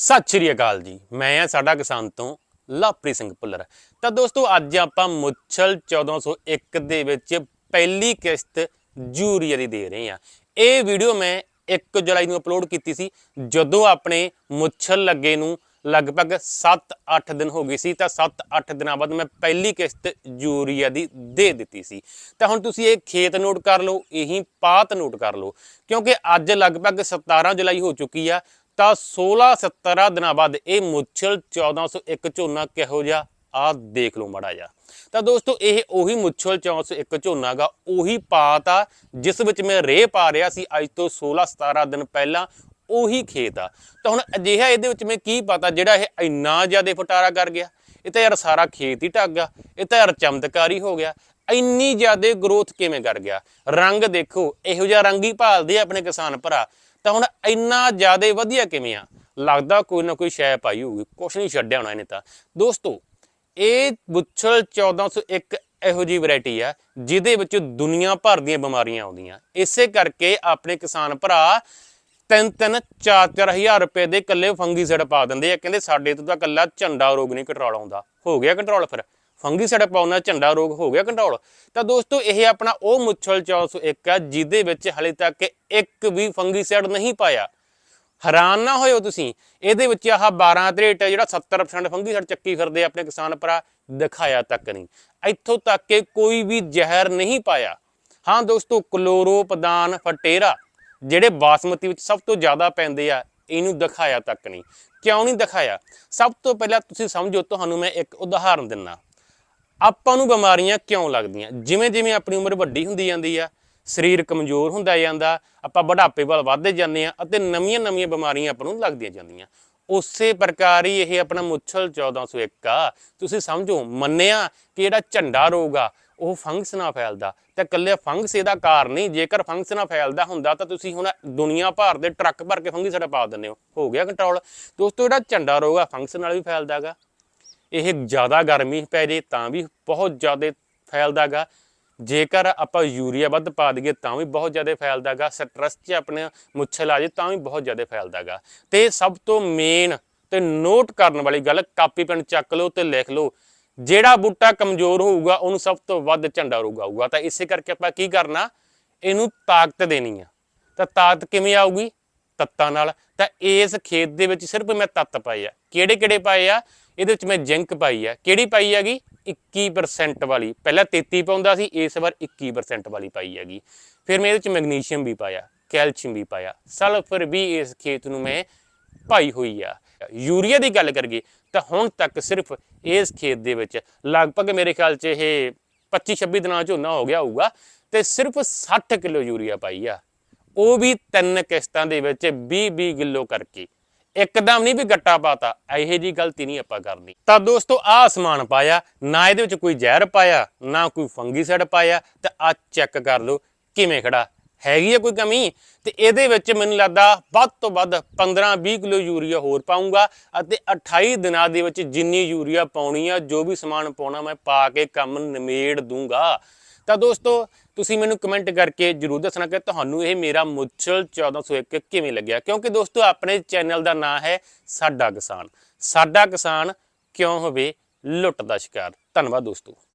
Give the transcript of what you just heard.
ਸਤਿ ਸ਼੍ਰੀ ਅਕਾਲ ਜੀ। ਮੈਂ ਆ ਸਾਡਾ ਕਿਸਾਨ ਤੋਂ ਲਾਪਰੀ ਸਿੰਘ ਭੁੱਲਰ। ਤਾਂ ਦੋਸਤੋ, ਅੱਜ ਆਪਾਂ ਮੁੱਛਲ 1401 ਦੇ ਵਿੱਚ ਪਹਿਲੀ ਕਿਸ਼ਤ ਯੂਰੀਆ ਦੀ ਦੇ ਰਹੇ ਹਾਂ। ਇਹ ਵੀਡੀਓ ਮੈਂ 1 ਜੁਲਾਈ ਨੂੰ ਅਪਲੋਡ ਕੀਤੀ ਸੀ। ਜਦੋਂ ਆਪਣੇ ਮੁੱਛਲ ਲੱਗੇ ਨੂੰ ਲਗਭਗ 7-8 ਦਿਨ ਹੋ ਗਏ ਸੀ, ਤਾਂ 7-8 ਦਿਨਾਂ ਬਾਅਦ ਮੈਂ ਪਹਿਲੀ ਕਿਸ਼ਤ ਯੂਰੀਆ ਦੀ ਦੇ ਦਿੱਤੀ ਸੀ। ਤਾਂ ਹੁਣ ਤੁਸੀਂ ਇਹ ਖੇਤ ਨੋਟ ਕਰ ਲਓ, ਇਹੀ ਪਾਤ ਨੋਟ ਕਰ ਲਓ। ਕਿਉਂਕਿ ਅੱਜ ਲਗਭਗ 17 ਜੁਲਾਈ ਹੋ ਚੁੱਕੀ ਆ ਤਾਂ 16-17 ਦਿਨਾਂ ਬਾਅਦ ਇਹ ਮੁੱਛਲ 1401 ਝੋਨਾ ਕਿਹੋ ਜਿਹਾ? ਆ ਦੇਖ ਲਓ ਮੜਾ ਜਾ ਤਾਂ ਦੋਸਤੋ, ਇਹ ਉਹੀ ਮੁੱਛਲ 1401 ਝੋਨਾ ਗਾ, ਉਹੀ ਪਾਤ ਆ, ਜਿਸ ਵਿੱਚ ਮੈਂ ਰੇਹ ਪਾ ਰਿਹਾ ਸੀ ਅੱਜ ਤੋਂ 16-17 ਦਿਨ ਪਹਿਲਾਂ, ਉਹੀ ਖੇਤ ਆ। ਤਾਂ ਹੁਣ ਅਜਿਹਾ ਇਹਦੇ ਵਿੱਚ ਮੈਂ ਕੀ ਪਤਾ, ਜਿਹੜਾ ਇਹ ਇੰਨਾ ਜ਼ਿਆਦਾ ਫਟਾਰਾ ਕਰ ਗਿਆ? ਇਹ ਤਾਂ ਯਾਰ ਸਾਰਾ ਖੇਤ ਹੀ ਢੱਕ ਗਿਆ, ਇਹ ਤਾਂ ਯਾਰ ਚਮਤਕਾਰੀ ਹੋ ਗਿਆ। ਇੰਨੀ ਜ਼ਿਆਦਾ ਗਰੋਥ ਕਿਵੇਂ ਕਰ ਗਿਆ? ਰੰਗ ਦੇਖੋ, ਇਹੋ ਜਿਹਾ ਰੰਗ ਹੀ ਭਾਲਦੇ ਆ ਆਪਣੇ ਕਿਸਾਨ ਭਰਾ। ਤਾਂ ਹੁਣ ਇੰਨਾ ਜ਼ਿਆਦਾ ਵਧੀਆ ਕਿਵੇਂ ਆ? ਲੱਗਦਾ ਕੋਈ ਨਾ ਕੋਈ ਸ਼ੈ ਪਾਈ ਹੋਊਗੀ। ਕੁਛ ਨਹੀਂ ਛੱਡਿਆ ਹੋਣਾ ਇਹਨੇ ਤਾਂ। ਦੋਸਤੋ, ਇਹ ਬੁੱਛਲ 1401 ਇਹੋ ਜੀ ਵੈਰਾਈਟੀ ਆ, ਜਿਹਦੇ ਵਿੱਚ ਦੁਨੀਆ ਭਰ ਦੀਆਂ ਬਿਮਾਰੀਆਂ ਆਉਂਦੀਆਂ। ਇਸੇ ਕਰਕੇ ਆਪਣੇ ਕਿਸਾਨ ਭਰਾ ਤਿੰਨ ਤਿੰਨ ਚਾਰ ਚਾਰ ਹਜ਼ਾਰ ਰੁਪਏ ਦੇ ਇਕੱਲੇ ਫੰਗੀਸਾਈਡ ਪਾ ਦਿੰਦੇ ਆ। ਕਹਿੰਦੇ ਸਾਡੇ ਤੋਂ ਤਾਂ ਇਕੱਲਾ ਝੰਡਾ ਰੋਗ ਨਹੀਂ ਕੰਟਰੋਲ ਆਉਂਦਾ। ਹੋ ਗਿਆ ਕੰਟਰੋਲ ਫਿਰ? ਫੰਗੀਸਾਈਡ ਪਾਉਣਾ ਝੰਡਾ ਰੋਗ ਹੋ ਗਿਆ ਕੰਟਰੋਲ ਤਾਂ ਦੋਸਤੋ, ਇਹ ਆਪਣਾ ਉਹ ਮੁੱਛਲ 401 ਆ, ਜਿਹਦੇ ਵਿੱਚ ਹਲੇ ਤੱਕ ਇੱਕ ਵੀ ਫੰਗੀਸਾਈਡ ਨਹੀਂ ਪਾਇਆ। ਹੈਰਾਨ ਨਾ ਹੋਇਓ ਤੁਸੀਂ, ਇਹਦੇ ਵਿੱਚ ਆਹ 12 ਤਰੇਟ ਜਿਹੜਾ 70% ਫੰਗੀਸਾਈਡ ਚੱਕੀ ਫਿਰਦੇ ਆਪਣੇ ਕਿਸਾਨ ਭਰਾ, ਦਿਖਾਇਆ ਤੱਕ ਨਹੀਂ। ਇੱਥੋਂ ਤੱਕ ਕਿ ਕੋਈ ਵੀ ਜ਼ਹਿਰ ਨਹੀਂ ਪਾਇਆ। ਹਾਂ ਦੋਸਤੋ ਕਲੋਰੋਪਦਾਨ ਫਟੇਰਾ, ਜਿਹੜੇ ਬਾਸਮਤੀ ਵਿੱਚ ਸਭ ਤੋਂ ਜ਼ਿਆਦਾ ਪੈਂਦੇ ਆ, ਇਹਨੂੰ ਦਿਖਾਇਆ ਤੱਕ ਨਹੀਂ। ਕਿਉਂ ਨਹੀਂ ਦਿਖਾਇਆ? ਸਭ ਤੋਂ ਪਹਿਲਾਂ ਤੁਸੀਂ ਸਮਝੋ, ਤੁਹਾਨੂੰ ਮੈਂ ਇੱਕ ਉਦਾਹਰਨ ਦਿੰਨਾ। ਆਪਾਂ ਨੂੰ ਬਿਮਾਰੀਆਂ ਕਿਉਂ ਲੱਗਦੀਆਂ? ਜਿਵੇਂ ਜਿਵੇਂ ਆਪਣੀ ਉਮਰ ਵੱਡੀ ਹੁੰਦੀ ਜਾਂਦੀ ਆ, ਸਰੀਰ ਕਮਜ਼ੋਰ ਹੁੰਦਾ ਜਾਂਦਾ, ਆਪਾਂ ਬੁਢਾਪੇ ਵੱਲ ਵੱਧਦੇ ਜਾਂਦੇ ਆ ਅਤੇ ਨਵੀਆਂ-ਨਵੀਆਂ ਬਿਮਾਰੀਆਂ ਆਪਾਂ ਨੂੰ ਲੱਗਦੀਆਂ ਜਾਂਦੀਆਂ। ਉਸੇ ਪ੍ਰਕਾਰ ਹੀ ਇਹ ਆਪਣਾ ਮੁੱਛਲ 1401 ਆ। ਤੁਸੀਂ ਸਮਝੋ, ਮੰਨਿਆ ਕਿ ਜਿਹੜਾ ਝੰਡਾ ਰੋਗ ਆ, ਉਹ ਫੰਗਸ ਨਾਲ ਫੈਲਦਾ। ਤੇ ਇਕੱਲੇ ਫੰਗਸ ਇਹਦਾ ਕਾਰਨ ਨਹੀਂ, ਜੇਕਰ ਫੰਗਸ ਨਾਲ ਫੈਲਦਾ ਹੁੰਦਾ ਤਾਂ ਤੁਸੀਂ ਹੁਣ ਦੁਨੀਆ ਭਰ ਦੇ ਟਰੱਕ ਭਰ ਕੇ ਫੰਗੀ ਸਾਡਾ ਪਾ ਦਿੰਦੇ ਹੋ। ਹੋ ਗਿਆ ਕੰਟਰੋਲ ਦੋਸਤੋ, ਜਿਹੜਾ ਝੰਡਾ ਰੋਗ ਆ, ਫੰਗਸ ਨਾਲ ਵੀ ਫੈਲਦਾਗਾ ਇਹ ਜ਼ਿਆਦਾ ਗਰਮੀ ਪੈ ਜੇ ਤਾਂ ਵੀ ਬਹੁਤ ਜ਼ਿਆਦਾ ਫੈਲਦਾਗਾ। ਜੇਕਰ ਆਪਾਂ ਯੂਰੀਆ ਵੱਧ ਪਾ ਦਈਏ ਤਾਂ ਵੀ ਬਹੁਤ ਜ਼ਿਆਦਾ ਫੈਲਦਾਗਾ। ਸਟ੍ਰੈਸ 'ਚ ਆਪਣੇ ਮੁੱਛਲ ਆ ਜੇ ਤਾਂ ਵੀ ਬਹੁਤ ਜ਼ਿਆਦਾ ਫੈਲਦਾਗਾ। ਤੇ ਸਭ ਤੋਂ ਮੇਨ ਤੇ ਨੋਟ ਕਰਨ ਵਾਲੀ ਗੱਲ, ਕਾਪੀ ਪੈਨ ਚੱਕ ਲਓ ਤੇ ਲਿਖ ਲਓ। ਜਿਹੜਾ ਬੂਟਾ ਕਮਜ਼ੋਰ ਹੋਊਗਾ, ਉਹਨੂੰ ਸਭ ਤੋਂ ਵੱਧ ਝੰਡਾ ਰੋਗ ਆਊਗਾ ਤਾਂ ਇਸੇ ਕਰਕੇ ਆਪਾਂ ਕੀ ਕਰਨਾ, ਇਹਨੂੰ ਤਾਕਤ ਦੇਣੀ ਆ। ਤਾਂ ਤਾਕਤ ਕਿਵੇਂ ਆਊਗੀ? ਤੱਤਾਂ ਨਾਲ, ਤਾਂ ਇਸ ਖੇਤ ਦੇ ਵਿੱਚ ਸਿਰਫ ਮੈਂ ਤੱਤ ਪਾਏ ਆ। ਕਿਹੜੇ ਕਿਹੜੇ ਪਾਏ ਆ? ਇਹਦੇ ਵਿੱਚ ਮੈਂ ਜ਼ਿੰਕ ਪਾਈ ਆ। ਕਿਹੜੀ ਪਾਈ ਹੈਗੀ? 21% ਵਾਲੀ। ਪਹਿਲਾਂ 33 ਪਾਉਂਦਾ ਸੀ, ਇਸ ਵਾਰ 21% ਵਾਲੀ ਪਾਈ ਹੈਗੀ। ਫਿਰ ਮੈਂ ਇਹਦੇ ਵਿੱਚ ਮੈਗਨੀਸ਼ੀਅਮ ਵੀ ਪਾਇਆ, ਕੈਲਸ਼ੀਅਮ ਵੀ ਪਾਇਆ। ਸਲਫਰ ਵੀ ਇਸ ਖੇਤ ਨੂੰ ਮੈਂ ਪਾਈ ਹੋਈ ਆ। ਯੂਰੀਆ ਦੀ ਗੱਲ ਕਰੀਏ, ਤਾਂ ਹੁਣ ਤੱਕ ਸਿਰਫ ਇਸ ਖੇਤ ਦੇ ਵਿੱਚ ਲਗਭਗ ਮੇਰੇ ਖਿਆਲ 'ਚ ਇਹ 25 26 ਦਿਨਾਂ ਝੋਨਾ ਹੋ ਗਿਆ ਹੋਊਗਾ, ਤੇ ਸਿਰਫ 60 ਕਿਲੋ ਯੂਰੀਆ ਪਾਈ ਆ। ਉਹ ਵੀ ਤਿੰਨ ਕਿਸ਼ਤਾਂ ਦੇ ਵਿੱਚ 20-20 ਕਿਲੋ ਕਰਕੇ। ਇੱਕਦਮ ਨਹੀਂ ਵੀ ਗੱਟਾ ਪਾਤਾ, ਇਹੋ ਜੀ ਗਲਤੀ ਨਹੀਂ ਆਪਾਂ ਕਰਨੀ। ਤਾਂ ਦੋਸਤੋ, ਆਹ ਸਮਾਨ ਪਾਇਆ, ਨਾ ਇਹਦੇ ਵਿੱਚ ਕੋਈ ਜ਼ਹਿਰ ਪਾਇਆ, ਨਾ ਕੋਈ ਫੰਗੀਸਾਈਡ ਪਾਇਆ, ਤੇ ਆ ਚੈੱਕ ਕਰ ਲਓ, ਕਿਵੇਂ ਖੜਾ? ਹੈਗੀ ਆ ਕੋਈ ਕਮੀ? ਤੇ ਇਹਦੇ ਵਿੱਚ ਮੈਨੂੰ ਲੱਗਦਾ ਵੱਧ ਤੋਂ ਵੱਧ 15-20 ਕਿਲੋ ਯੂਰੀਆ ਹੋਰ ਪਾਉਂਗਾ ਅਤੇ 28 ਦਿਨਾਂ ਦੇ ਵਿੱਚ ਜਿੰਨੀ ਯੂਰੀਆ ਪਾਉਣੀ ਆ, ਜੋ ਵੀ ਸਮਾਨ ਪਾਉਣਾ ਮੈਂ ਪਾ ਕੇ ਕੰਮ ਨਿਮੇੜ ਦੂੰਗਾ। ਤਾਂ ਦੋਸਤੋ ਤੁਸੀਂ ਮੈਨੂੰ ਕਮੈਂਟ ਕਰਕੇ ਜਰੂਰ ਦੱਸਣਾ ਕਿ ਤੁਹਾਨੂੰ ਇਹ ਮੇਰਾ ਮੁੱਛਲ 1401 ਕਿਵੇਂ ਲੱਗਿਆ? ਕਿਉਂਕਿ ਦੋਸਤੋ, ਆਪਣੇ ਚੈਨਲ ਦਾ ਨਾਮ ਹੈ ਸਾਡਾ ਕਿਸਾਨ। ਸਾਡਾ ਕਿਸਾਨ ਕਿਉਂ ਹੋਵੇ? ਲੁੱਟ ਦਾ ਸ਼ਿਕਾਰ। ਧੰਨਵਾਦ ਦੋਸਤੋ।